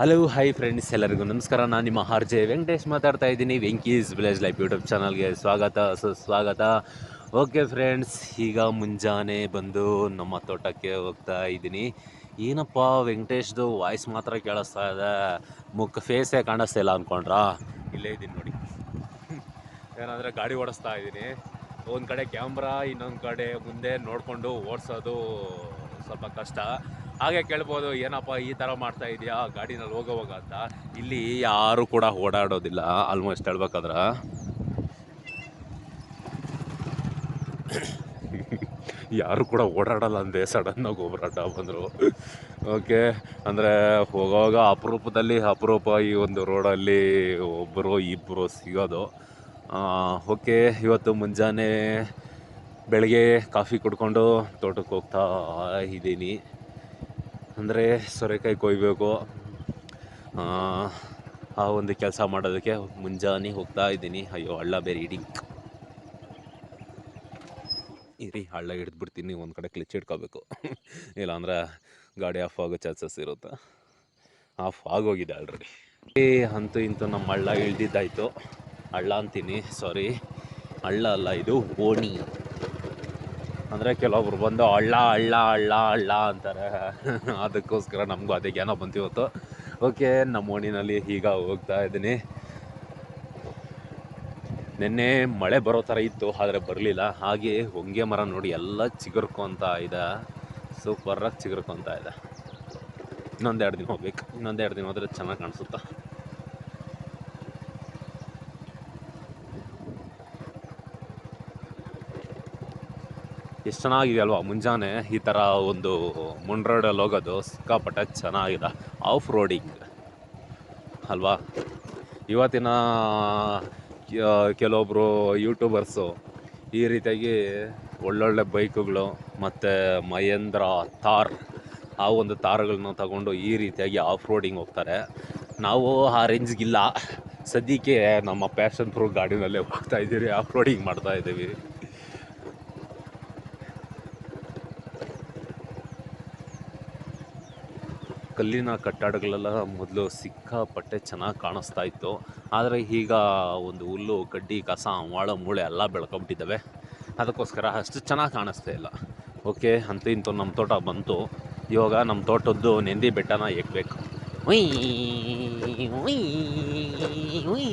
Hello hi friends ಎಲ್ಲರಿಗೂ ನಮಸ್ಕಾರ. ನಾನು ನಿಮ್ಮ ಆರ್ ಜೆ ವೆಂಕಟೇಶ್ ಮಾತಾಡ್ತಾ ಇದ್ದೀನಿ. ವೆಂಕೀಸ್ ವಿಲೇಜ್ ಲೈಫ್ ಯೂಟ್ಯೂಬ್ ಚಾನಲ್ಗೆ ಸ್ವಾಗತ ಸುಸ್ವಾಗತ ಓಕೆ ಫ್ರೆಂಡ್ಸ್ ಈಗ ಮುಂಜಾನೆ ಬಂದು ನಮ್ಮ ತೋಟಕ್ಕೆ ಹೋಗ್ತಾ ಇದ್ದೀನಿ. ಏನಪ್ಪ ವೆಂಕಟೇಶ್ದು ವಾಯ್ಸ್ ಮಾತ್ರ ಕೇಳಿಸ್ತಾ ಇದೆ. ಮುಖ ಫೇಸೇ ಕಾಣಿಸ್ತಾ ಇಲ್ಲ ಅಂದ್ಕೊಂಡ್ರಾ ಇಲ್ಲೇ ಇದ್ದೀನಿ ನೋಡಿ. ಏನಂದರೆ ಗಾಡಿ ಓಡಿಸ್ತಾ ಇದ್ದೀನಿ. ಒಂದು ಕಡೆ ಕ್ಯಾಮ್ರಾ ಇನ್ನೊಂದು ಕಡೆ ಮುಂದೆ ನೋಡಿಕೊಂಡು ಓಡಿಸೋದು ಸ್ವಲ್ಪ ಕಷ್ಟ. ಹಾಗೆ ಕೇಳ್ಬೋದು, ಏನಪ್ಪ ಈ ಥರ ಮಾಡ್ತಾ ಇದೆಯಾ? ಗಾಡಿನಲ್ಲಿ ಹೋಗೋವಾಗ ಅಂತ. ಇಲ್ಲಿ ಯಾರು ಕೂಡ ಓಡಾಡೋದಿಲ್ಲ ಆಲ್ಮೋಸ್ಟ್ ಹೇಳ್ಬೇಕಾದ್ರೆ. ಯಾರು ಕೂಡ ಓಡಾಡಲ್ಲ ಅಂದೆ ಸಡನ್ನಾಗಿ ಅಡ್ಡ ಬಂದರು. ಓಕೆ ಅಂದರೆ ಹೋಗೋವಾಗ ಅಪರೂಪದಲ್ಲಿ ಅಪರೂಪ ಈ ಒಂದು ರೋಡಲ್ಲಿ ಒಬ್ಬರು ಇಬ್ಬರು ಸಿಗೋದು. ಓಕೆ ಇವತ್ತು ಮುಂಜಾನೆ ಬೆಳಗ್ಗೆ ಕಾಫಿ ಕುಡ್ಕೊಂಡು ತೋಟಕ್ಕೆ ಹೋಗ್ತಾ ಇದ್ದೀನಿ ಅಂದರೆ ಸೋರೆಕಾಯಿ ಕೊಯ್ಬೇಕು. ಆ, ಒಂದು ಕೆಲಸ ಮಾಡೋದಕ್ಕೆ ಮುಂಜಾನೆ ಹೋಗ್ತಾ ಇದ್ದೀನಿ. ಅಯ್ಯೋ ಹಳ್ಳ ಬೇರೆ ಇಡಿ. ಇರಿ ಹಳ್ಳ ಹಿಡಿದ್ಬಿಡ್ತೀನಿ. ಒಂದು ಕಡೆ ಕ್ಲಿಚ್ ಇಟ್ಕೋಬೇಕು. ಇಲ್ಲಾಂದ್ರೆ ಗಾಡಿ ಆಫ್ ಆಗೋ ಚಾನ್ಸಸ್ ಇರುತ್ತೆ. ಆಫ್ ಆಗೋಗಿದೆ ಆಲ್ರೆಡಿ. ಅಂತೂ ಇಂತೂ ನಮ್ಮ ಹಳ್ಳ ಇಳ್ದಿದ್ದಾಯ್ತು ಹಳ್ಳ ಅಂತೀನಿ ಸಾರಿ. ಹಳ್ಳ ಅಲ್ಲ ಇದು ಓಣಿ. ಅಂದರೆ ಕೆಲವೊಬ್ರು ಬಂದು ಅಳ್ಳ ಅಳ್ಳ ಅಳ್ಳ ಅಳ್ಳ ಅಂತಾರೆ. ಅದಕ್ಕೋಸ್ಕರ ನಮಗೂ ಅದೇ ಜ್ಞಾನ ಬಂತು ಇವತ್ತು. ಓಕೆ ನಮ್ಮ ಓಣಿನಲ್ಲಿ ಈಗ ಹೋಗ್ತಾ ಇದ್ದೀನಿ. ನಿನ್ನೆ ಮಳೆ ಬರೋ ಥರ ಇತ್ತು, ಆದರೆ ಬರಲಿಲ್ಲ. ಹಾಗೆ ಹೊಂಗೆ ಮರ ನೋಡಿ ಎಲ್ಲ ಚಿಗುರ್ಕೊಂತ ಇದೆ. ಸೂಪರಾಗಿ ಚಿಗುರ್ಕೊಂತ ಇದೆ. ಇನ್ನೊಂದೆರಡು ದಿನ ಹೋಗ್ಬೇಕು. ಇನ್ನೊಂದೆರಡು ದಿನ ಹೋದರೆ ಚೆನ್ನಾಗಿ ಕಾಣಿಸುತ್ತಾ? ಎಷ್ಟು ಚೆನ್ನಾಗಿದೆ ಅಲ್ವಾ ಮುಂಜಾನೆ? ಈ ಥರ ಒಂದು ಮುಂಡ್ರೋಡಲ್ಲಿ ಹೋಗೋದು ಸಿಕ್ಕಾಪಟ್ಟೆ ಚೆನ್ನಾಗಿದೆ. ಆಫ್ ರೋಡಿಂಗ್ ಅಲ್ವಾ? ಇವತ್ತಿನ ಕೆಲವೊಬ್ಬರು ಯೂಟ್ಯೂಬರ್ಸು ಈ ರೀತಿಯಾಗಿ ಒಳ್ಳೊಳ್ಳೆ ಬೈಕುಗಳು ಮತ್ತು ಮಹೇಂದ್ರ ಥಾರ್ ಆ ಒಂದು ತಾರ್ಗಳನ್ನ ತಗೊಂಡು ಈ ರೀತಿಯಾಗಿ ಆಫ್ ರೋಡಿಂಗ್ ಹೋಗ್ತಾರೆ. ನಾವು ಆ ರೇಂಜ್ಗಿಲ್ಲ. ಸದ್ಯಕ್ಕೆ ನಮ್ಮ ಪ್ಯಾಷನ್ ಪ್ರೂಫ್ ಗಾಡಿನಲ್ಲೇ ಹೋಗ್ತಾ ಇದ್ದೀವಿ ಆಫ್ ರೋಡಿಂಗ್ ಮಾಡ್ತಾ ಇದ್ದೀವಿ. ಕಲ್ಲಿನ ಕಟ್ಟಡಗಳೆಲ್ಲ ಮೊದಲು ಸಿಕ್ಕಾಪಟ್ಟೆ ಚೆನ್ನಾಗಿ ಕಾಣಿಸ್ತಾ ಇತ್ತು. ಆದರೆ ಈಗ ಒಂದು ಹುಲ್ಲು ಕಡ್ಡಿ ಕಸ ಮಾಳ ಮೂಳೆ ಎಲ್ಲ ಬೆಳ್ಕೊಂಬಿಟ್ಟಿದ್ದಾವೆ ಅದಕ್ಕೋಸ್ಕರ ಅಷ್ಟು ಚೆನ್ನಾಗಿ ಕಾಣಿಸ್ತಾ ಇಲ್ಲ. ಓಕೆ ಅಂತ ಇಂತೂ ನಮ್ಮ ತೋಟ ಬಂತು. ಇವಾಗ ನಮ್ಮ ತೋಟದ್ದು ನೆಂದಿ ಬೆಟ್ಟನ ಎಕ್ಬೇಕು ಉಯ್, ಉಯ್, ಉಯ್.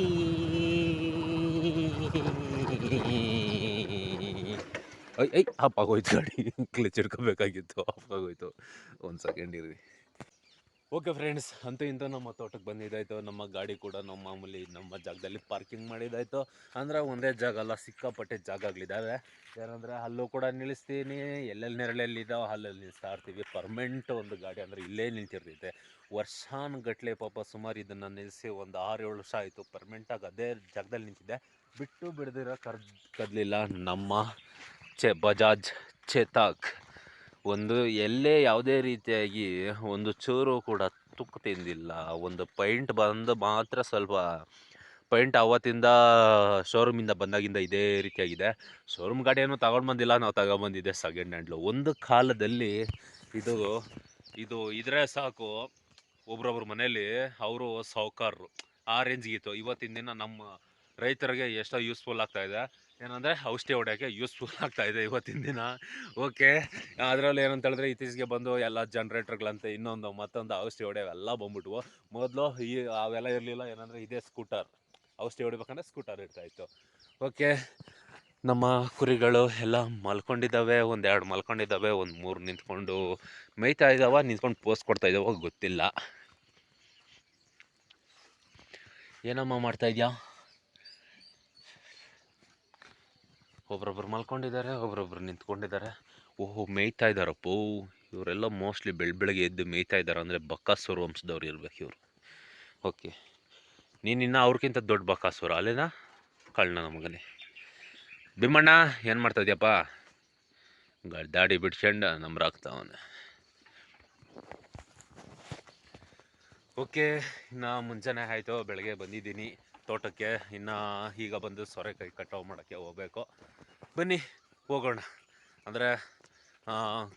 ಐ ಐ ಆಫ್ ಆಗೋಯ್ತು ಗಾಡಿ. ಕ್ಲಚ್ ಹಿಡ್ಕೋಬೇಕಾಗಿತ್ತು ಆಫ್ ಆಗೋಯ್ತು ಒಂದು ಸೆಕೆಂಡ್ ಇರಿ ಓಕೆ ಫ್ರೆಂಡ್ಸ್ ಅಂತೂ ಇಂತ ನಮ್ಮ ತೋಟಕ್ಕೆ ಬಂದಿದ್ದಾಯ್ತು. ನಮ್ಮ ಗಾಡಿ ಕೂಡ ನಮ್ಮ ಮಾಮೂಲಿ ನಮ್ಮ ಜಾಗದಲ್ಲಿ ಪಾರ್ಕಿಂಗ್ ಮಾಡಿದ್ದಾಯ್ತು. ಅಂದರೆ ಒಂದೇ ಜಾಗ ಅಲ್ಲ, ಸಿಕ್ಕಾಪಟ್ಟೆ ಜಾಗಗಳಿದ್ದಾವೆ ಏನಂದರೆ ಅಲ್ಲೂ ಕೂಡ ನಿಲ್ಲಿಸ್ತೀನಿ. ಎಲ್ಲೆಲ್ಲಿ ನೆರಳಲ್ಲಿದ್ದಾವೆ ಅಲ್ಲಲ್ಲಿ ನಿಲ್ಲಿಸ್ತಾ ಇರ್ತೀವಿ. ಪರ್ಮನೆಂಟ್ ಒಂದು ಗಾಡಿ ಅಂದರೆ ಇಲ್ಲೇ ನಿಂತಿರ್ತೈತೆ. ವರ್ಷಾನುಗಟ್ಲೆ ಪಾಪ ಸುಮಾರು ಇದನ್ನು ನಿಲ್ಲಿಸಿ ಒಂದು ಆರು ಏಳು ವರ್ಷ ಆಯಿತು. ಪರ್ಮನೆಂಟಾಗಿ ಅದೇ ಜಾಗದಲ್ಲಿ ನಿಂತಿದ್ದೆ. ಬಿಟ್ಟು ಬಿಡದಿರೋ ಕರ್, ಕದಲಿಲ್ಲ ನಮ್ಮ ಚೆ ಬಜಾಜ್ ಚೇತಾಕ್ ಒಂದು ಎಲ್ಲೇ ಯಾವುದೇ ರೀತಿಯಾಗಿ ಒಂದು ಚೂರು ಕೂಡ ತುಕ್ಕು ತಿಂದಿಲ್ಲ. ಒಂದು ಪೈಂಟ್ ಬಂದು ಮಾತ್ರ ಸ್ವಲ್ಪ ಪೈಂಟ್ ಅವತ್ತಿಂದ ಶೋರೂಮಿಂದ ಬಂದಾಗಿಂದ ಇದೇ ರೀತಿಯಾಗಿದೆ. ಶೋರೂಮ್ ಗಾಡಿಯನ್ನು ತಗೊಂಡು ಬಂದಿಲ್ಲ, ನಾವು ತಗೊಂಡ್ಬಂದಿದ್ದೆ ಸೆಕೆಂಡ್ ಹ್ಯಾಂಡ್ಲು ಒಂದು ಕಾಲದಲ್ಲಿ ಇದು ಇದು ಇದ್ರೆ ಸಾಕು, ಒಬ್ರೊಬ್ರ ಮನೇಲಿ ಅವರು ಸಾಹುಕಾರರು ಆ ರೇಂಜ್ಗಿತ್ತು ಇವತ್ತಿನ ದಿನ ನಮ್ಮ ರೈತರಿಗೆ ಎಷ್ಟೋ ಯೂಸ್ಫುಲ್ ಆಗ್ತಾ ಇದೆ. ಏನಂದರೆ ಔಷಧಿ ಹೊಡೆಯೋಕ್ಕೆ ಯೂಸ್ಫುಲ್ ಆಗ್ತಾ ಇದೆ ಇವತ್ತಿನ ದಿನ. ಓಕೆ ಅದರಲ್ಲಿ ಏನಂತ ಹೇಳಿದ್ರೆ ಇತ್ತೀಚೆಗೆ ಬಂದು ಎಲ್ಲ ಜನ್ರೇಟರ್ಗಳಂತೆ ಇನ್ನೊಂದು ಮತ್ತೊಂದು ಔಷಧಿ ಹೊಡೆಯವೆಲ್ಲ ಬಂದ್ಬಿಟ್ವು. ಮೊದಲು ಈ ಅವೆಲ್ಲ ಇರಲಿಲ್ಲ, ಏನಂದರೆ ಇದೇ ಸ್ಕೂಟರ್ ಔಷಧಿ ಹೊಡಿಬೇಕಂದ್ರೆ ಸ್ಕೂಟರ್ ಇರ್ತಾಯಿತ್ತು. ಓಕೆ ನಮ್ಮ ಕುರಿಗಳು ಎಲ್ಲ ಮಲ್ಕೊಂಡಿದ್ದಾವೆ ಒಂದು ಎರಡು ಮಲ್ಕೊಂಡಿದ್ದಾವೆ, ಒಂದು ಮೂರು ನಿಂತ್ಕೊಂಡು. ಮೇಯ್ತಾ ಇದ್ದಾವೆ, ನಿಂತ್ಕೊಂಡು ಪೋಸ್ಟ್ ಕೊಡ್ತಾ ಇದ್ದಾವೆ, ಗೊತ್ತಿಲ್ಲ. ಏನಮ್ಮ ಮಾಡ್ತಾ ಇದೆಯಾ? ಒಬ್ರೊಬ್ರು ಮಲ್ಕೊಂಡಿದ್ದಾರೆ, ಒಬ್ರೊಬ್ರು ನಿಂತ್ಕೊಂಡಿದ್ದಾರೆ. ಓಹೋ, ಮೇಯ್ತಾ ಇದ್ದಾರಪ್ಪ. ಇವರೆಲ್ಲ ಮೋಸ್ಟ್ಲಿ ಬೆಳ, ಬೆಳಗ್ಗೆ ಎದ್ದು ಮೇಯ್ತಾ ಇದ್ದಾರೆ ಅಂದರೆ ಬಕ್ಕಾಸುರ ವಂಶದವ್ರು ಇರ್ಬೇಕು ಇವರು. ಓಕೆ. ನೀನು ಇನ್ನೂ ಅವ್ರಿಗಿಂತ ದೊಡ್ಡ ಬಕ್ಕಾಸುರ ಅಲ್ಲೇನಾ? ಕಳ್ಳ ನಮಗನೇ ಬಿಮ್ಮಣ್ಣ ಏನು ಮಾಡ್ತಾ ಇದೆಯಪ್ಪ? ದಾಡಿ ಬಿಡ್ಸ್ಕೊಂಡು ನಂಬರ್ ಆಗ್ತಾವನೆ ಓಕೆ, ಇನ್ನು ಮುಂಜಾನೆ ಆಯಿತು, ಬೆಳಗ್ಗೆ ಬಂದಿದ್ದೀನಿ. ತೋಟಕ್ಕೆ ಇನ್ನ ಈಗ ಬಂದು ಸೊರೆಕಾಯಿ ಕಟಾವು ಮಾಡೋಕ್ಕೆ ಹೋಗಬೇಕು. ಬನ್ನಿ, ಹೋಗೋಣ. ಅಂದರೆ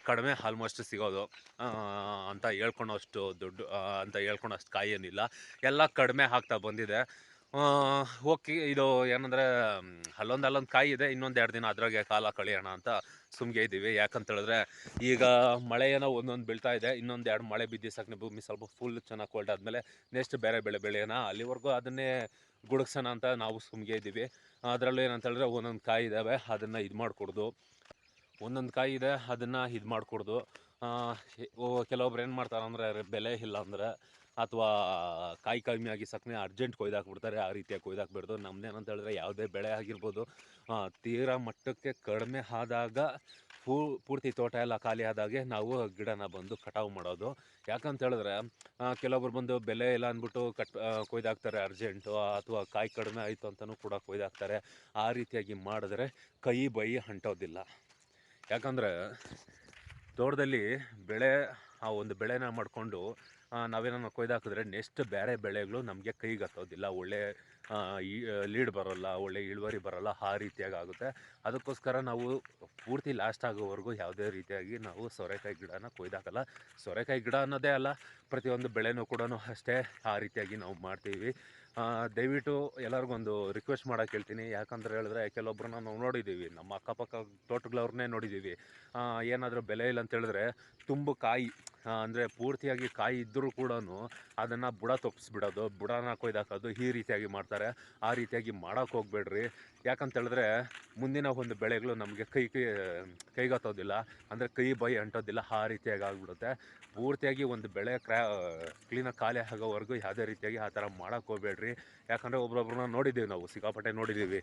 ಕಡಿಮೆ ಆಲ್ಮೋಸ್ಟ್ ಸಿಗೋದು. ಅಂತ ಅಂತ ಹೇಳ್ಕೊಳೋಷ್ಟು ದುಡ್ಡು ಅಂತ ಅಂತ ಹೇಳ್ಕೊಳೋಷ್ಟು ಕಾಯಿ ಏನಿಲ್ಲ ಎಲ್ಲ ಕಡಿಮೆ ಆಗ್ತಾ ಬಂದಿದೆ. ಓಕೆ ಇದು ಏನಂದರೆ, ಅಲ್ಲೊಂದು ಅಲ್ಲೊಂದು ಕಾಯಿ ಇದೆ, ಇನ್ನೊಂದು ಎರಡು ದಿನ ಅದ್ರಾಗೆ ಕಾಲ ಕಳೆಯೋಣ ಅಂತ ಸುಮ್ಗೆ ಇದ್ದೀವಿ ಯಾಕಂತ ಹೇಳಿದ್ರೆ, ಈಗ ಮಳೆ ಏನೋ ಒಂದೊಂದು ಬೀಳ್ತಾ ಇದೆ, ಇನ್ನೊಂದು ಎರಡು ಮಳೆ ಬಿದ್ದು ಸಾಕು ಭೂಮಿ ಸ್ವಲ್ಪ ಫುಲ್ ಚೆನ್ನಾಗಿ ಕೋಲ್ಡ್ ಆದಮೇಲೆ ನೆಕ್ಸ್ಟ್ ಬೇರೆ ಬೆಳೆ ಬೆಳೆಯೋಣ. ಅಲ್ಲಿವರೆಗೂ ಅದನ್ನೇ ಗುಡುಗ್ಸೋಣ ಅಂತ ನಾವು ಸುಮ್ಗೆ ಇದ್ದೀವಿ. ಅದರಲ್ಲೂ ಏನಂತ ಹೇಳಿದ್ರೆ ಒಂದೊಂದು ಕಾಯಿ ಇದ್ದಾವೆ ಅದನ್ನು ಇದು ಮಾಡಿಕೊಡ್ದು. ಒಂದೊಂದು ಕಾಯಿ ಇದೆ, ಅದನ್ನು ಇದು ಮಾಡಿಕೊಡ್ದು. ಕೆಲವೊಬ್ರು ಏನು ಮಾಡ್ತಾರೆ ಅಂದರೆ ಬೆಲೆ ಇಲ್ಲ ಅಂದರೆ, ಅಥವಾ ಕಾಯಿ ಕಮ್ಮಿ ಆಗಿ ಸಕ್ಕನೆ ಅರ್ಜೆಂಟ್ ಕೊಯ್ದಾಕ್ಬಿಡ್ತಾರೆ, ಆ ರೀತಿಯಾಗಿ ಕೊಯ್ದಾಕ್ಬಿಡ್ದು. ನಮ್ದೇನಂತ ಹೇಳಿದ್ರೆ ಯಾವುದೇ ಬೆಳೆ ಆಗಿರ್ಬೋದು ತೀರಾ ಮಟ್ಟಕ್ಕೆ ಕಡಿಮೆ ಆದಾಗ ಪೂ ಪೂರ್ತಿ ತೋಟ ಎಲ್ಲ ಖಾಲಿ ಆದಾಗೆ ನಾವು ಗಿಡನ ಬಂದು ಕಟಾವು ಮಾಡೋದು. ಯಾಕಂತ ಹೇಳಿದ್ರೆ ಕೆಲವೊಬ್ರು ಬಂದು ಬೆಲೆ ಇಲ್ಲ ಅಂದ್ಬಿಟ್ಟು ಕಟ್ ಕೊಯ್ದು ಕೊಯ್ದಾಕ್ತಾರೆ, ಅರ್ಜೆಂಟು, ಅಥವಾ ಕಾಯಿ ಕಡಿಮೆ ಆಯಿತು ಅಂತಲೂ ಕೂಡ ಕೊಯ್ದಾಕ್ತಾರೆ. ಆ ರೀತಿಯಾಗಿ ಮಾಡಿದ್ರೆ ಕೈ ಬೈ ಅಂಟೋದಿಲ್ಲ ಯಾಕಂದರೆ, ತೋಟದಲ್ಲಿ ಬೆಳೆ, ಆ ಒಂದು ಬೆಳೆನ ಮಾಡಿಕೊಂಡು ನಾವೇನೋ ಕೊಯ್ದಾಕಿದ್ರೆ ನೆಕ್ಸ್ಟ್ ಬೇರೆ ಬೆಳೆಗಳು ನಮಗೆ ಕೈಗೆ ಹತ್ತೋದಿಲ್ಲ ಒಳ್ಳೆ ಲೀಡ್ ಬರೋಲ್ಲ, ಒಳ್ಳೆ ಇಳುವರಿ ಬರೋಲ್ಲ, ಆ ರೀತಿಯಾಗಿ ಆಗುತ್ತೆ. ಅದಕ್ಕೋಸ್ಕರ ನಾವು ಪೂರ್ತಿ ಲಾಸ್ಟ್ ಆಗೋವರೆಗೂ ಯಾವುದೇ ರೀತಿಯಾಗಿ ನಾವು ಸೋರೆಕಾಯಿ ಗಿಡನ ಕೊಯ್ದಾಕಲ್ಲ. ಸೋರೆಕಾಯಿ ಗಿಡ ಅನ್ನೋದೇ ಅಲ್ಲ, ಪ್ರತಿಯೊಂದು ಬೆಳೆನೂ ಕೂಡ ಅಷ್ಟೇ ಆ ರೀತಿಯಾಗಿ ನಾವು ಮಾಡ್ತೀವಿ. ದಯವಿಟ್ಟು ಎಲ್ಲರಿಗೊಂದು ರಿಕ್ವೆಸ್ಟ್ ಮಾಡೋಕೆ ಹೇಳ್ತೀನಿ. ಯಾಕಂದ್ರೆ ಹೇಳಿದ್ರೆ ಕೆಲವೊಬ್ಬರನ್ನ ನಾವು ನೋಡಿದ್ದೀವಿ ನಮ್ಮ ಅಕ್ಕಪಕ್ಕ ತೋಟಗಳವ್ರನ್ನೇ ನೋಡಿದ್ದೀವಿ ಏನಾದರೂ ಬೆಲೆ ಇಲ್ಲ ಅಂತ ಹೇಳಿದ್ರೆ ತುಂಬು ಕಾಯಿ ಅಂದರೆ ಪೂರ್ತಿಯಾಗಿ ಕಾಯಿ ಇದ್ದರೂ ಕೂಡ ಅದನ್ನು ಬುಡ ತಪ್ಪಿಸ್ಬಿಡೋದು ಬುಡನ ಕೊಯ್ದಾಕೋದು ಈ ರೀತಿಯಾಗಿ ಮಾಡ್ತಾರೆ. ಆ ರೀತಿಯಾಗಿ ಮಾಡೋಕ್ಕೆ ಹೋಗ್ಬೇಡ್ರಿ. ಯಾಕಂತೇಳಿದ್ರೆ ಮುಂದಿನ ಒಂದು ಬೆಳೆಗಳು ನಮಗೆ ಕೈ ಕೈ, ಕೈಗತ್ತೋದಿಲ್ಲ. ಅಂದರೆ ಕೈ, ಬೈ ಅಂಟೋದಿಲ್ಲ. ಆ ರೀತಿಯಾಗಿ ಆಗಿಬಿಡುತ್ತೆ. ಪೂರ್ತಿಯಾಗಿ ಒಂದು ಬೆಳೆ ಕ್ರ್ಯಾ ಕ್ಲೀನಾಗಿ ಖಾಲಿ ಆಗೋವರೆಗೂ ಯಾವುದೇ ರೀತಿಯಾಗಿ ಆ ಥರ ಮಾಡೋಕ್ಕೆ ಹೋಗ್ಬೇಡ್ರಿ. ಯಾಕಂದರೆ ಒಬ್ರೊಬ್ರನ್ನ ನೋಡಿದ್ದೀವಿ ನಾವು, ಸಿಕ್ಕಾಪಟ್ಟೆ ನೋಡಿದ್ದೀವಿ.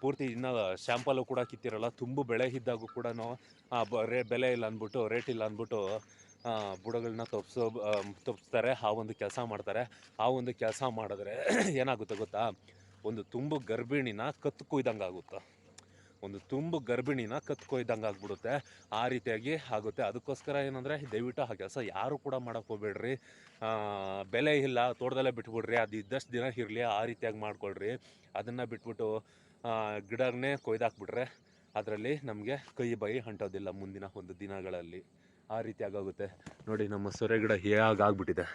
ಪೂರ್ತಿ ಇನ್ನೂ ಶ್ಯಾಂಪಲ್ಲು ಕೂಡ ಕಿತ್ತಿರಲ್ಲ, ತುಂಬು ಬೆಳೆ ಇದ್ದಾಗೂ ಕೂಡ ರೇ, ಬೆಲೆ ಇಲ್ಲ ಅಂದ್ಬಿಟ್ಟು, ರೇಟ್ ಇಲ್ಲ ಅಂದ್ಬಿಟ್ಟು ಬುಡಗಳನ್ನ ತಪ್ಸೋ ತಪ್ಸ್ತಾರೆ. ಆ ಒಂದು ಕೆಲಸ ಮಾಡ್ತಾರೆ. ಆ ಒಂದು ಕೆಲಸ ಮಾಡಿದ್ರೆ ಏನಾಗುತ್ತೆ ಗೊತ್ತಾ? ಒಂದು ತುಂಬು ಗರ್ಭಿಣಿನ ಕತ್ತು ಕುಯ್ದಂಗೆ ಆಗುತ್ತೆ ಒಂದು ತುಂಬ ಗರ್ಭಿಣಿನ ಕತ್ಕೊಯ್ದಂಗೆ ಆಗ್ಬಿಡುತ್ತೆ. ಆ ರೀತಿಯಾಗಿ ಆಗುತ್ತೆ. ಅದಕ್ಕೋಸ್ಕರ ಏನಂದರೆ, ದಯವಿಟ್ಟು ಆ ಕೆಲಸ ಯಾರು ಕೂಡ ಮಾಡೋಕ್ಕೆ ಹೋಗ್ಬೇಡ್ರಿ. ಬೆಲೆ ಇಲ್ಲ, ತೋಟದಲ್ಲೇ ಬಿಟ್ಬಿಡ್ರಿ. ಅದು ಇದ್ದಷ್ಟು ದಿನ ಇರಲಿ, ಆ ರೀತಿಯಾಗಿ ಮಾಡ್ಕೊಳ್ರಿ. ಅದನ್ನು ಬಿಟ್ಬಿಟ್ಟು ಗಿಡನೇ ಕೊಯ್ದಾಕ್ಬಿಟ್ರೆ ಅದರಲ್ಲಿ ನಮಗೆ ಕೈ ಬೈ ಅಂಟೋದಿಲ್ಲ ಮುಂದಿನ ಒಂದು ದಿನಗಳಲ್ಲಿ. ಆ ರೀತಿಯಾಗಿ ಆಗುತ್ತೆ. ನೋಡಿ, ನಮ್ಮ ಸೊರೆ ಗಿಡ ಹೇಗಾಗ್ಬಿಟ್ಟಿದೆ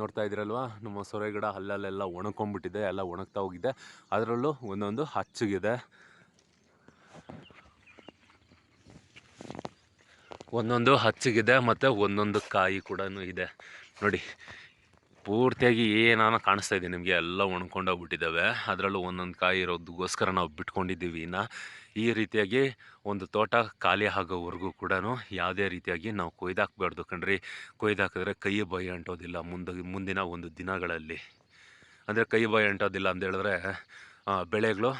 ನೋಡ್ತಾ ಇದ್ದೀರಲ್ವಾ? ನಮ್ಮ ಸೊರೆ ಗಿಡ ಅಲ್ಲಲ್ಲೆಲ್ಲ ಒಣಕೊಂಡ್ಬಿಟ್ಟಿದೆ, ಎಲ್ಲ ಒಣಗ್ತಾ ಹೋಗಿದೆ. ಅದರಲ್ಲೂ ಒಂದೊಂದು ಹಚ್ಚಗಿದೆ. ಒಂದೊಂದು ಹಚ್ಚಿಗಿದೆ ಮತ್ತು ಒಂದೊಂದು ಕಾಯಿ ಕೂಡ ಇದೆ. ನೋಡಿ, ಪೂರ್ತಿಯಾಗಿ ಏನಾನ ಕಾಣಿಸ್ತಾ ಇದೆ ನಿಮಗೆ, ಎಲ್ಲ ಒಣ್ಕೊಂಡೋಗ್ಬಿಟ್ಟಿದ್ದಾವೆ. ಅದರಲ್ಲೂ ಒಂದೊಂದು ಕಾಯಿ ಇರೋದಕ್ಕೋಸ್ಕರ ನಾವು ಬಿಟ್ಕೊಂಡಿದ್ದೀವಿ ಇನ್ನು. ಈ ರೀತಿಯಾಗಿ ಒಂದು ತೋಟ ಖಾಲಿ ಆಗೋವರೆಗೂ ಕೂಡ ಯಾವುದೇ ರೀತಿಯಾಗಿ ನಾವು ಕೊಯ್ದಾಕ್ಬಾರ್ದು ಕಣ್ರಿ. ಕೊಯ್ದಾಕಿದ್ರೆ ಕೈ ಬಾಯಿ ಅಂಟೋದಿಲ್ಲ ಮುಂದೆ, ಮುಂದಿನ ಒಂದು ದಿನಗಳಲ್ಲಿ. ಅಂದರೆ ಕೈ ಬಾಯಿ ಅಂಟೋದಿಲ್ಲ ಅಂತ ಹೇಳಿದ್ರೆ ಬೆಳೆಗಳು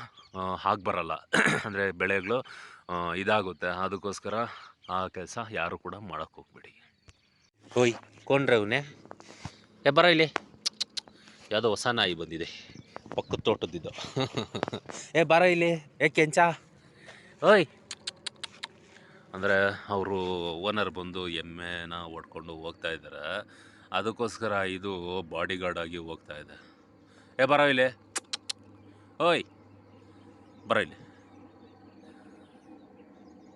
ಹಾಗೆ ಬರಲ್ಲ. ಅಂದರೆ ಬೆಳೆಗಳು ಇದಾಗುತ್ತೆ. ಅದಕ್ಕೋಸ್ಕರ ಆ ಕೆಲಸ ಯಾರು ಕೂಡ ಮಾಡೋಕ್ಕೆ ಹೋಗ್ಬೇಡಿ. ಹೋಯ್, ಕೊಂಡ್ರೆ ಅವನೇ. ಏ, ಬರ ಇಲ್ಲಿ. ಯಾವುದೋ ಹೊಸ ನಾಯಿ ಬಂದಿದೆ. ಪಕ್ಕದ ತೋಟದಿದ್ದು ಏ, ಬರ ಇಲ್ಲಿ. ಏ, ಕೆಂಚ. ಓಯ್. ಅಂದರೆ ಅವರು ಓನರ್ ಬಂದು ಎಮ್ಮೆನ ಓಡ್ಕೊಂಡು ಹೋಗ್ತಾ ಇದ್ದಾರೆ ಅದಕ್ಕೋಸ್ಕರ ಇದು ಬಾಡಿ ಗಾರ್ಡ್ ಆಗಿ ಹೋಗ್ತಾ ಇದೆ. ಏ, ಬರೋ ಓಯ್. ಬರೋ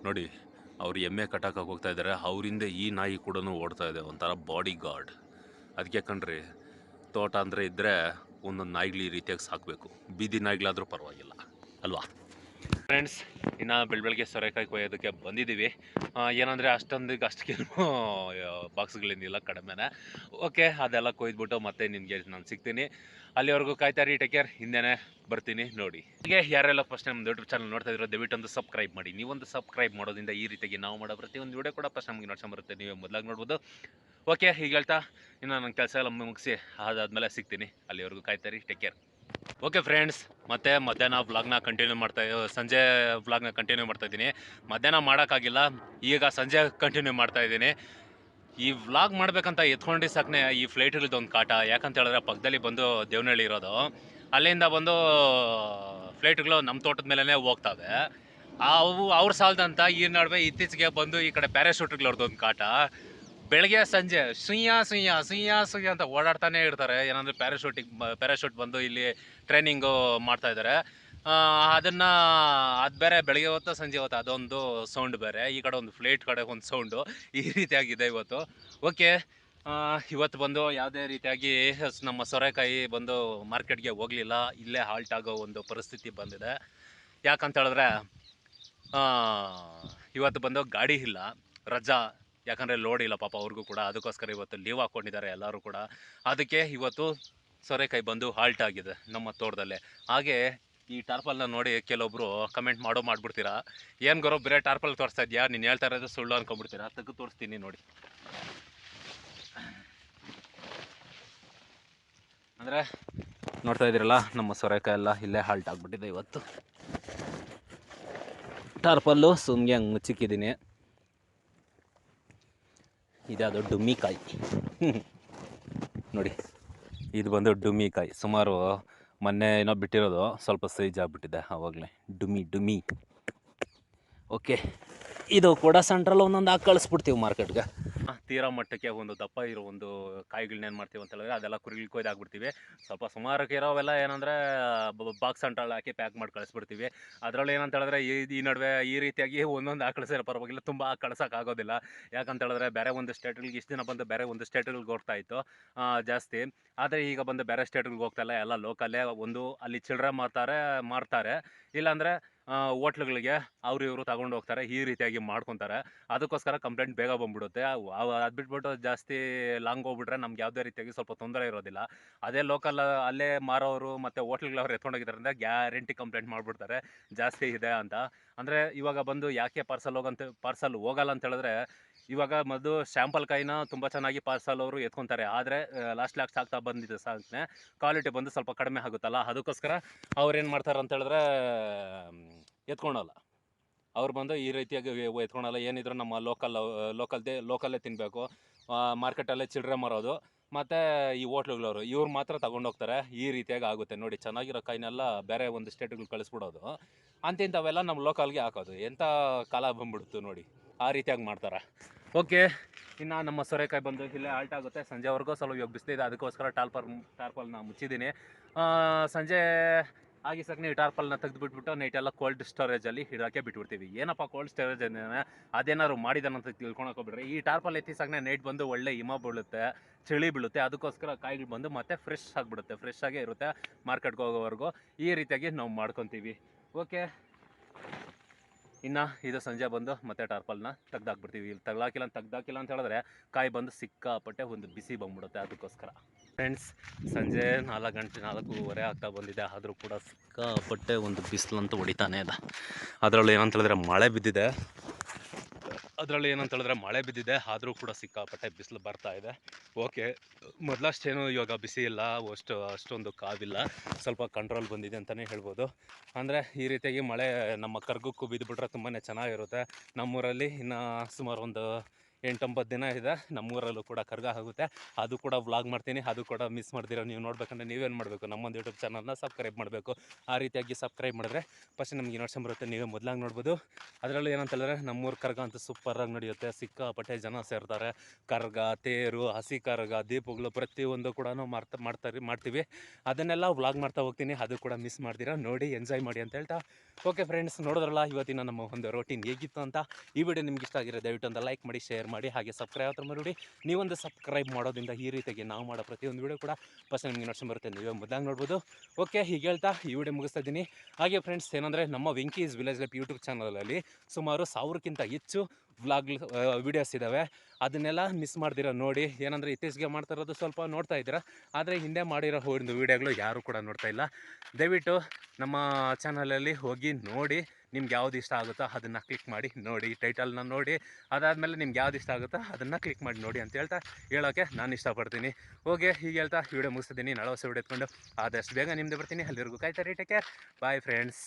ನೋಡಿ, ಅವ್ರು ಎಮ್ಮೆ ಕಟ್ಟಾಕಕ್ಕೆ ಹೋಗ್ತಾ ಇದ್ದಾರೆ ಅವರಿಂದ ಈ ನಾಯಿ ಕೂಡ ಓಡ್ತಾ ಇದೆ. ಒಂಥರ ಬಾಡಿ ಗಾರ್ಡ್ ಅದಕ್ಕೆ ಕಣ್ರಿ, ತೋಟ ಅಂದರೆ ಇದ್ದರೆ ಒಂದೊಂದು ನಾಯಿಗಳು ಈ ರೀತಿಯಾಗಿ ಸಾಕಬೇಕು. ಬೀದಿ ನಾಯಿಗಳಾದರೂ ಪರವಾಗಿಲ್ಲ. ಅಲ್ವಾ? ಫ್ರೆಂಡ್ಸ್ ಇನ್ನು ಬೆಳ್ ಬೆಳಗ್ಗೆ ಸೊರೆಕಾಯಿ ಕೊಯ್ಯೋದಕ್ಕೆ ಬಂದಿದ್ದೀವಿ. ಏನಂದರೆ ಅಷ್ಟೊಂದಿಗೆ ಅಷ್ಟಕ್ಕೇನು ಬಾಕ್ಸ್ಗಳೇನಿಲ್ಲ ಕಡಿಮೆನೇ. ಓಕೆ ಅದೆಲ್ಲ ಕೊಯ್ದುಬಿಟ್ಟು ಮತ್ತೆ ನಿಮಗೆ ನಾನು ಸಿಗ್ತೀನಿ. ಅಲ್ಲಿವರೆಗೂ ಕಾಯ್ತಾರಿ ಟೇಕ್ ಕೇರ್ ಹಿಂದೆನೇ ಬರ್ತೀನಿ ನೋಡಿ. ಹೀಗೆ ಯಾರೆಲ್ಲ ಫಸ್ಟ್ ನಮ್ಮ ಯೂಟ್ಯೂಬ್ ಚಾನಲ್ ನೋಡ್ತಾ ಇದ್ರೆ, ದಯವಿಟ್ಟು ಒಂದು ಸಬ್ಸ್ಕ್ರೈಬ್ ಮಾಡಿ. ನೀವೊಂದು ಸಬ್ಸ್ಕ್ರೈಬ್ ಮಾಡೋದ್ರಿಂದ ಈ ರೀತಿಯಾಗಿ ನಾವು ಮಾಡೋ ಪ್ರತಿಯೊಂದು ವಿಡಿಯೋ ಕೂಡ ಫಸ್ಟ್ ನಮಗೆ ನೋಡ್ಕೊಂಡು ಬರುತ್ತೆ. ನೀವೇ ಮೊದಲಾಗಿ ನೋಡ್ಬೋದು. ಓಕೆ ಹೀಗೆ ಹೇಳ್ತಾ, ಇನ್ನು ನನ್ನ ಕೆಲಸ ಎಲ್ಲ ಮುಗಿಸಿ, ಅದಾದಮೇಲೆ ಸಿಗ್ತೀನಿ. ಅಲ್ಲಿವರೆಗೂ ಕಾಯ್ತಾರಿ ಟೇಕ್ ಕೇರ್ ಓಕೆ ಫ್ರೆಂಡ್ಸ್ ಮತ್ತೆ ಮಧ್ಯಾಹ್ನ ವ್ಲಾಗ್ನ ಕಂಟಿನ್ಯೂ ಮಾಡ್ತಾ ಸಂಜೆ ವ್ಲಾಗ್ನ ಕಂಟಿನ್ಯೂ ಮಾಡ್ತಾ ಇದ್ದೀನಿ. ಮಧ್ಯಾಹ್ನ ಮಾಡೋಕ್ಕಾಗಿಲ್ಲ. ಈಗ ಸಂಜೆ ಕಂಟಿನ್ಯೂ ಮಾಡ್ತಾ ಇದ್ದೀನಿ. ಈ ವ್ಲಾಗ್ ಮಾಡಬೇಕಂತ ಎತ್ಕೊಂಡು ಸಾಕನೆ ಈ ಫ್ಲೈಟ್ಗಳದ್ದು ಒಂದು ಕಾಟ. ಯಾಕಂತ ಹೇಳಿದ್ರೆ ಪಕ್ಕದಲ್ಲಿ ಬಂದು ದೇವನಹಳ್ಳಿ ಇರೋದು. ಅಲ್ಲಿಂದ ಬಂದು ಫ್ಲೈಟ್ಗಳು ನಮ್ಮ ತೋಟದ ಮೇಲೇ ಹೋಗ್ತವೆ. ಅವು ಅವ್ರು ಸಾಲದಂತ ಈ ನಡುವೆ ಇತ್ತೀಚೆಗೆ ಬಂದು ಈ ಕಡೆ ಪ್ಯಾರಾಶೂಟ್ಗಳವ್ರದ್ದು ಒಂದು ಕಾಟ. ಬೆಳಗ್ಗೆ ಸಂಜೆ ಸುಯ್ಯ ಸುಯ್ಯ ಸುಯ್ಯ ಸುಯ್ಯ ಅಂತ ಓಡಾಡ್ತಾನೆ ಇರ್ತಾರೆ. ಏನಂದ್ರೆ ಪ್ಯಾರಾಶೂಟಿಗೆ ಪ್ಯಾರಾಶೂಟ್ ಬಂದು ಇಲ್ಲಿ ಟ್ರೈನಿಂಗು ಮಾಡ್ತಾ ಇದ್ದಾರೆ. ಅದನ್ನು, ಅದು ಬೇರೆ ಬೆಳಗ್ಗೆ ಹೊತ್ತು, ಸಂಜೆ ಹೊತ್ತು ಅದೊಂದು ಸೌಂಡ್ ಬೇರೆ. ಈ ಕಡೆ ಒಂದು ಫ್ಲೇಟ್ ಕಡೆ ಒಂದು ಸೌಂಡು ಈ ರೀತಿಯಾಗಿದೆ ಇವತ್ತು. ಓಕೆ ಇವತ್ತು ಬಂದು ಯಾವುದೇ ರೀತಿಯಾಗಿ ನಮ್ಮ ಸೊರೆಕಾಯಿ ಬಂದು ಮಾರ್ಕೆಟ್ಗೆ ಹೋಗಲಿಲ್ಲ. ಇಲ್ಲೇ ಹಾಲ್ಟ್ ಆಗೋ ಒಂದು ಪರಿಸ್ಥಿತಿ ಬಂದಿದೆ. ಯಾಕಂತ ಹೇಳಿದ್ರೆ ಇವತ್ತು ಬಂದು ಗಾಡಿ ಇಲ್ಲ. ರಜಾ ಯಾಕಂದರೆ ಲೋಡ್ ಇಲ್ಲ ಪಾಪ ಅವ್ರಿಗೂ ಕೂಡ. ಅದಕ್ಕೋಸ್ಕರ ಇವತ್ತು ಲೀವ್ ಹಾಕ್ಕೊಂಡಿದ್ದಾರೆ ಎಲ್ಲರೂ ಕೂಡ. ಅದಕ್ಕೆ ಇವತ್ತು ಸೊರೆಕಾಯಿ ಬಂದು ಹಾಲ್ಟ್ ಆಗಿದೆ ನಮ್ಮ ತೋಟದಲ್ಲೇ. ಹಾಗೆ ಈ ಟಾರ್ಪಲ್ನ ನೋಡಿ ಕೆಲವೊಬ್ರು ಕಮೆಂಟ್ ಮಾಡೋ ಮಾಡ್ಬಿಡ್ತೀರಾ? ಏನು ಗೌರವ ಬೇರೆ ಟಾರ್ಪಲ್ ತೋರಿಸ್ತಾ ಇದೆಯಾ? ನೀನು ಹೇಳ್ತಾ ಇರೋದು ಸುಳ್ಳು ಅನ್ಕೊಂಡ್ಬಿಡ್ತೀರಾ? ತೆಗೆದು ತೋರಿಸ್ತೀನಿ ನೋಡಿ. ಅಂದರೆ ನೋಡ್ತಾ ಇದ್ದೀರಲ್ಲ, ನಮ್ಮ ಸೊರೆಕಾಯಿ ಎಲ್ಲ ಇಲ್ಲೇ ಹಾಲ್ಟ್ ಆಗಿಬಿಟ್ಟಿದೆ ಇವತ್ತು. ಟಾರ್ಪಲ್ಲು ಸುಮ್ಗೆ ಹಂಗೆ ಮುಚ್ಚಿಕ್ಕಿದ್ದೀನಿ. ಇದ್ಯಾವುದು ಡುಮ್ಮಿಕಾಯಿ ನೋಡಿ, ಇದು ಬಂದು ಡುಮ್ಮಿಕಾಯಿ ಸುಮಾರು ಮೊನ್ನೆ ಏನೋ ಬಿಟ್ಟಿರೋದು, ಸ್ವಲ್ಪ ಸೈಜ್ ಆಗಿಬಿಟ್ಟಿದೆ ಆವಾಗಲೇ ಡುಮಿ ಡುಮಿ ಓಕೆ ಇದು ಕೂಡ ಸೆಂಟ್ರಲ್ ಒಂದೊಂದು ಹಾಕಿ ಕಳಿಸ್ಬಿಡ್ತೀವಿ ಮಾರ್ಕೆಟ್ಗೆ ತೀರಾ ಮಟ್ಟಕ್ಕೆ ಒಂದು ದಪ್ಪ ಇರೋ ಒಂದು ಕಾಯಿಗಳನ್ನ ಏನು ಮಾಡ್ತೀವಿ ಅಂತ ಹೇಳಿದ್ರೆ ಅದೆಲ್ಲ ಕುರಿಗಳು ಕೊಯ್ದು ಹಾಕ್ಬಿಡ್ತೀವಿ. ಸ್ವಲ್ಪ ಸುಮಾರಕ್ಕೆ ಇರೋವೆಲ್ಲ ಏನಂದರೆ ಬಾಕ್ಸ್ ಸೆಂಟ್ರಲ್ಲಿ ಹಾಕಿ ಪ್ಯಾಕ್ ಮಾಡಿ ಕಳಿಸ್ಬಿಡ್ತೀವಿ. ಅದರಲ್ಲಿ ಏನಂತ ಹೇಳಿದ್ರೆ, ಈ ಈ ನಡುವೆ ಈ ರೀತಿಯಾಗಿ ಒಂದೊಂದು ಹಾಕಿ ಕಳಿಸಿರೋ ಪರವಾಗಿಲ್ಲ, ತುಂಬ ಕಳ್ಸೋಕ್ಕಾಗೋದಿಲ್ಲ ಯಾಕಂತ ಹೇಳಿದ್ರೆ, ಬೇರೆ ಒಂದು ಸ್ಟೇಟ್ಗಳಿಗೆ ಇಷ್ಟು ದಿನ ಬಂದು ಬೇರೆ ಒಂದು ಸ್ಟೇಟ್ಗಳಿಗೆ ಹೋಗ್ತಾ ಇತ್ತು ಜಾಸ್ತಿ. ಆದರೆ ಈಗ ಬಂದು ಬೇರೆ ಸ್ಟೇಟ್ಗಳಿಗೆ ಹೋಗ್ತಾ ಇಲ್ಲ, ಎಲ್ಲ ಲೋಕಲ್ಲೇ ಒಂದು, ಅಲ್ಲಿ ಚಿಲ್ಲರೆ ಮಾಡ್ತಾರೆ ಮಾರ್ತಾರೆ. ಇಲ್ಲಾಂದರೆ ಹೋಟ್ಲುಗಳಿಗೆ ಅವ್ರು ಇವರು ತಗೊಂಡು ಹೋಗ್ತಾರೆ, ಈ ರೀತಿಯಾಗಿ ಮಾಡ್ಕೊತಾರೆ. ಅದಕ್ಕೋಸ್ಕರ ಕಂಪ್ಲೇಂಟ್ ಬೇಗ ಬಂದ್ಬಿಡುತ್ತೆ. ಅದು ಬಿಟ್ಬಿಟ್ಟು ಜಾಸ್ತಿ ಲಾಂಗ್ ಹೋಗ್ಬಿಟ್ರೆ ನಮ್ಗೆ ಯಾವುದೇ ರೀತಿಯಾಗಿ ಸ್ವಲ್ಪ ತೊಂದರೆ ಇರೋದಿಲ್ಲ. ಅದೇ ಲೋಕಲ್ ಅಲ್ಲೇ ಮಾರೋರು ಮತ್ತು ಹೋಟ್ಲುಗಳವ್ರು ಎತ್ಕೊಂಡೋಗಿದ್ದಾರೆ ಗ್ಯಾರಂಟಿ ಕಂಪ್ಲೇಂಟ್ ಮಾಡಿಬಿಡ್ತಾರೆ. ಜಾಸ್ತಿ ಇದೆ ಅಂತ. ಅಂದರೆ ಇವಾಗ ಬಂದು ಯಾಕೆ ಪಾರ್ಸಲ್ ಹೋಗಂತ, ಪಾರ್ಸಲ್ ಹೋಗಲ್ಲ ಅಂತ ಹೇಳಿದ್ರೆ, ಇವಾಗ ಮೊದಲು ಶ್ಯಾಂಪಲ್ ಕಾಯಿನ ತುಂಬ ಚೆನ್ನಾಗಿ ಪಾರ್ಸಲ್ ಅವರು ಎತ್ಕೊತಾರೆ. ಆದರೆ ಲಾಸ್ಟ್ ಲಾಸ್ಟ್ ಆಗ್ತಾ ಬಂದಿದೆ ಸಾಕನೆ. ಕ್ವಾಲಿಟಿ ಬಂದು ಸ್ವಲ್ಪ ಕಡಿಮೆ ಆಗುತ್ತಲ್ಲ, ಅದಕ್ಕೋಸ್ಕರ ಅವ್ರು ಏನು ಮಾಡ್ತಾರೆ ಅಂತ ಹೇಳಿದ್ರೆ ಎತ್ಕೊಳಲ್ಲ ಅವ್ರು ಬಂದು ಈ ರೀತಿಯಾಗಿ ಎತ್ಕೊಳಲ್ಲ ಏನಿದ್ರು ನಮ್ಮ ಲೋಕಲ್ ಲೋಕಲ್ದೇ ಲೋಕಲ್ಲೇ ತಿನ್ನಬೇಕು ಮಾರ್ಕೆಟಲ್ಲೇ ಚಿಲ್ಲರೆ ಮಾರೋದು. ಮತ್ತು ಈ ಹೋಟ್ಲುಗಳವರು, ಇವ್ರು ಮಾತ್ರ ತಗೊಂಡೋಗ್ತಾರೆ ಈ ರೀತಿಯಾಗಿ ಆಗುತ್ತೆ. ನೋಡಿ, ಚೆನ್ನಾಗಿರೋ ಕಾಯಿನೆಲ್ಲ ಬೇರೆ ಒಂದು ಸ್ಟೇಟ್ಗಳು ಕಳಿಸ್ಬಿಡೋದು. ಅಂತಿಂಥವೆಲ್ಲ ನಮ್ಮ ಲೋಕಲ್ಗೆ ಹಾಕೋದು. ಎಂಥ ಕಾಲ ಬಂದ್ಬಿಡ್ತು ನೋಡಿ. ಆ ರೀತಿಯಾಗಿ ಮಾಡ್ತಾರೆ. ಓಕೆ, ಇನ್ನು ನಮ್ಮ ಸೊರೆಕಾಯಿ ಬಂದು ಇಲ್ಲೇ ಆಲ್ಟ್ ಆಗುತ್ತೆ. ಸಂಜೆವರೆಗೂ ಸ್ವಲ್ಪ ಇವಾಗ ಬಿಸಿಲಿದೆ. ಅದಕ್ಕೋಸ್ಕರ ಟಾಲ್ಪರ್ ಟಾರ್ಪಲ್ನ ಮುಚ್ಚಿದ್ದೀನಿ. ಸಂಜೆ ಆಗಿ ಸಕ್ ನೀವು ಟಾರ್ಪಲ್ನ ನೈಟ್ ಎಲ್ಲ ಕೋಲ್ಡ್ ಸ್ಟೋರೇಜಲ್ಲಿ ಇಡೋಕ್ಕೆ ಬಿಟ್ಬಿಡ್ತೀವಿ. ಏನಪ್ಪ ಕೋಲ್ಡ್ ಸ್ಟೋರೇಜ್ ಅಂದ್ರೆ ಅದೇನಾದ್ರು ಮಾಡಿದಾನಂತ ತಿಳ್ಕೊಳಕ್ಕೆ ಹೋಗ್ಬಿಡ್ರಿ. ಈ ಟಾರ್ಪಲ್ ಎತ್ತಿ ಸಾಕನೆ ನೈಟ್ ಬಂದು ಒಳ್ಳೆ ಹಿಮ ಬೀಳುತ್ತೆ, ಚಳಿ ಬೀಳುತ್ತೆ, ಅದಕ್ಕೋಸ್ಕರ ಕಾಯಿಗಳು ಬಂದು ಮತ್ತೆ ಫ್ರೆಶ್ ಆಗಿಬಿಡುತ್ತೆ ಫ್ರೆಶ್ ಆಗೇ ಇರುತ್ತೆ ಮಾರ್ಕೆಟ್ಗೆ ಹೋಗೋವರೆಗೂ. ಈ ರೀತಿಯಾಗಿ ನಾವು ಮಾಡ್ಕೊತೀವಿ. ಓಕೆ ಇನ್ನು ಇದು ಸಂಜೆ ಬಂದು ಮತ್ತೆ ಟಾರ್ಪಲ್ನ ತೆಗ್ದಾಕ್ಬಿಡ್ತೀವಿ. ಇಲ್ಲಿ ಅಂತ ತೆಗ್ದಾಕಿಲ್ಲ ಅಂತ ಹೇಳಿದ್ರೆ ಕಾಯಿ ಬಂದು ಸಿಕ್ಕಾಪಟ್ಟೆ ಒಂದು ಬಿಸಿ ಬಂದ್ಬಿಡುತ್ತೆ ಅದಕ್ಕೋಸ್ಕರ. ಫ್ರೆಂಡ್ಸ್, ಸಂಜೆ ನಾಲ್ಕು ಗಂಟೆ ನಾಲ್ಕೂವರೆ ಆಗ್ತಾ ಬಂದಿದೆ. ಆದರೂ ಕೂಡ ಸಿಕ್ಕಾಪಟ್ಟೆ ಒಂದು ಬಿಸಿಲಂತೂ ಹೊಡಿತಾನೆ ಇದೆ. ಅದರಲ್ಲಿ ಏನಂತ ಹೇಳಿದ್ರೆ ಮಳೆ ಬಿದ್ದಿದೆ. ಅದರಲ್ಲಿ ಏನಂತ ಹೇಳಿದ್ರೆ ಮಳೆ ಬಿದ್ದಿದೆ. ಆದರೂ ಕೂಡ ಸಿಕ್ಕಾಪಟ್ಟೆ ಬಿಸಿಲು ಬರ್ತಾ ಇದೆ. ಓಕೆ, ಮೊದಲಷ್ಟೇನು ಇವಾಗ ಬಿಸಿ ಇಲ್ಲ, ಅಷ್ಟು, ಅಷ್ಟೊಂದು ಕಾವಿಲ್ಲ. ಸ್ವಲ್ಪ ಕಂಟ್ರೋಲ್ ಬಂದಿದೆ ಅಂತಲೇ ಹೇಳ್ಬೋದು. ಅಂದರೆ ಈ ರೀತಿಯಾಗಿ ಮಳೆ ನಮ್ಮ ಕರ್ಗಕ್ಕೂ ಬಿದ್ದುಬಿಟ್ರೆ ತುಂಬಾ ಚೆನ್ನಾಗಿರುತ್ತೆ. ನಮ್ಮೂರಲ್ಲಿ ಇನ್ನು ಸುಮಾರು ಒಂದು ಎಂಟೊಂಬತ್ತು ದಿನ ಇದೆ. ನಮ್ಮೂರಲ್ಲೂ ಕೂಡ ಕರ್ಗ ಆಗುತ್ತೆ. ಅದು ಕೂಡ ವ್ಲಾಗ್ ಮಾಡ್ತೀನಿ. ಅದು ಕೂಡ ಮಿಸ್ ಮಾಡ್ದಿರೋ ನೀವು ನೋಡ್ಬೇಕಂದ್ರೆ ನೀವೇನು ಮಾಡಬೇಕು? ನಮ್ಮೊಂದು ಯೂಟ್ಯೂಬ್ ಚಾನಲ್ನ ಸಬ್ಸ್ಕ್ರೈಬ್ ಮಾಡಬೇಕು. ಆ ರೀತಿಯಾಗಿ ಸಬ್ಸ್ಕ್ರೈಬ್ ಮಾಡಿದ್ರೆ ಫಸ್ಟ್ ನಮಗೆ ಇನ್ವರ್ಷನ್ ಬರುತ್ತೆ. ನೀವೇ ಮೊದಲಾಗಿ ನೋಡ್ಬೋದು. ಅದರಲ್ಲೂ ಏನಂತಂದರೆ ನಮ್ಮೂರು ಕರ್ಗ ಅಂತೂ ಸೂಪರಾಗಿ ನಡೆಯುತ್ತೆ. ಸಿಕ್ಕಾಪಟ್ಟೆ ಜನ ಸೇರ್ತಾರೆ. ಕರ್ಗ, ತೇರು, ಹಸಿ ಕರ್ಗ, ದೀಪಗಳು ಪ್ರತಿಯೊಂದು ಕೂಡ ಮಾಡ್ತಾ ಮಾಡ್ತಾರೆ ಮಾಡ್ತೀವಿ. ಅದನ್ನೆಲ್ಲ ವ್ಲಾಗ್ ಮಾಡ್ತಾ ಹೋಗ್ತೀನಿ. ಅದು ಕೂಡ ಮಿಸ್ ಮಾಡ್ತೀರಾ? ನೋಡಿ ಎಂಜಾಯ್ ಮಾಡಿ ಅಂತ ಹೇಳ್ತಾ. ಓಕೆ ಫ್ರೆಂಡ್ಸ್ ನೋಡಿದ್ರಲ್ಲ, ಇವತ್ತಿನ ನಮ್ಮ ಒಂದು ರೋಟೀನ್ ಹೇಗಿತ್ತು ಅಂತ. ಈ ವಿಡಿಯೋ ನಿಮ್ಗೆ ಇಷ್ಟ ಆಗಿರೋ ದಯವಿಟ್ಟು ಒಂದು ಲೈಕ್ ಮಾಡಿ ಶೇರ್ ಮಾಡಿ ಹಾಗೆ ಸಬ್ಸ್ಕ್ರೈಬ್ ಹತ್ರ ಮಾಡಿ ನೀವೊಂದು ಸಬ್ಸ್ಕ್ರೈಬ್ ಮಾಡೋದ್ರಿಂದ ಈ ರೀತಿಯಾಗಿ ನಾವು ಮಾಡೋ ಪ್ರತಿಯೊಂದು ವಿಡಿಯೋ ಕೂಡ ಫಸ್ಟ್ ನಿಮಗೆ ನೋಡ್ಸಿ ಬರುತ್ತೆ ನೀವೇ ಮೊದಲಾಗಿ ನೋಡ್ಬೋದು. ಓಕೆ ಹೀಗೆ ಹೇಳ್ತಾ ಈ ವಿಡಿಯೋ ಮುಗಿಸ್ತಾ ಇದ್ದೀನಿ. ಹಾಗೆ ಫ್ರೆಂಡ್ಸ್ ಏನಂದರೆ ನಮ್ಮ ವೆಂಕೀಸ್ ವಿಲೇಜ್ ಲೈಫ್ ಯೂಟ್ಯೂಬ್ ಚಾನಲಲ್ಲಿ ಸುಮಾರು ಸಾವಿರಕ್ಕಿಂತ ಹೆಚ್ಚು ವ್ಲಾಗ್ ವಿಡಿಯೋಸ್ ಇದ್ದಾವೆ ಅದನ್ನೆಲ್ಲ ಮಿಸ್ ಮಾಡ್ದಿರೋ ನೋಡಿ. ಏನಂದರೆ ಇತ್ತೀಚೆಗೆ ಮಾಡ್ತಾ ಇರೋದು ಸ್ವಲ್ಪ ನೋಡ್ತಾ ಇದ್ದೀರಾ. ಆದರೆ ಹಿಂದೆ ಮಾಡಿರೋ ಒಂದು ವೀಡಿಯೋಗಳು ಯಾರೂ ಕೂಡ ನೋಡ್ತಾ ಇಲ್ಲ. ದಯವಿಟ್ಟು ನಮ್ಮ ಚಾನಲಲ್ಲಿ ಹೋಗಿ ನೋಡಿ. ನಿಮ್ಗೆ ಯಾವ್ದು ಇಷ್ಟ ಆಗುತ್ತೋ ಅದನ್ನು ಕ್ಲಿಕ್ ಮಾಡಿ, ನೋಡಿ ಟೈಟಲ್ನ ನೋಡಿ, ಅದಾದಮೇಲೆ ನಿಮ್ಗೆ ಯಾವ್ದು ಇಷ್ಟ ಆಗುತ್ತೋ ಅದನ್ನು ಕ್ಲಿಕ್ ಮಾಡಿ ನೋಡಿ ಅಂತ ಹೇಳ್ತಾ ಹೇಳೋಕ್ಕೆ ನಾನು ಇಷ್ಟಪಡ್ತೀನಿ. ಓಕೆ ಹೀಗೆ ಹೇಳ್ತಾ ವಿಡಿಯೋ ಮುಗಿಸ್ತಿದ್ದೀನಿ. ನಾಳೆ ಹೊಸ ವಿಡಿಯೋ ಎತ್ಕೊಂಡು ಆದಷ್ಟು ಬೇಗ ನಿಮ್ಮದು ಬರ್ತೀನಿ. ಅಲ್ಲಿವರೆಗೂ ಕಾಯ್ತಾರೆ ಟೇಕ್ ಕೇರ್ ಬಾಯ್ ಫ್ರೆಂಡ್ಸ್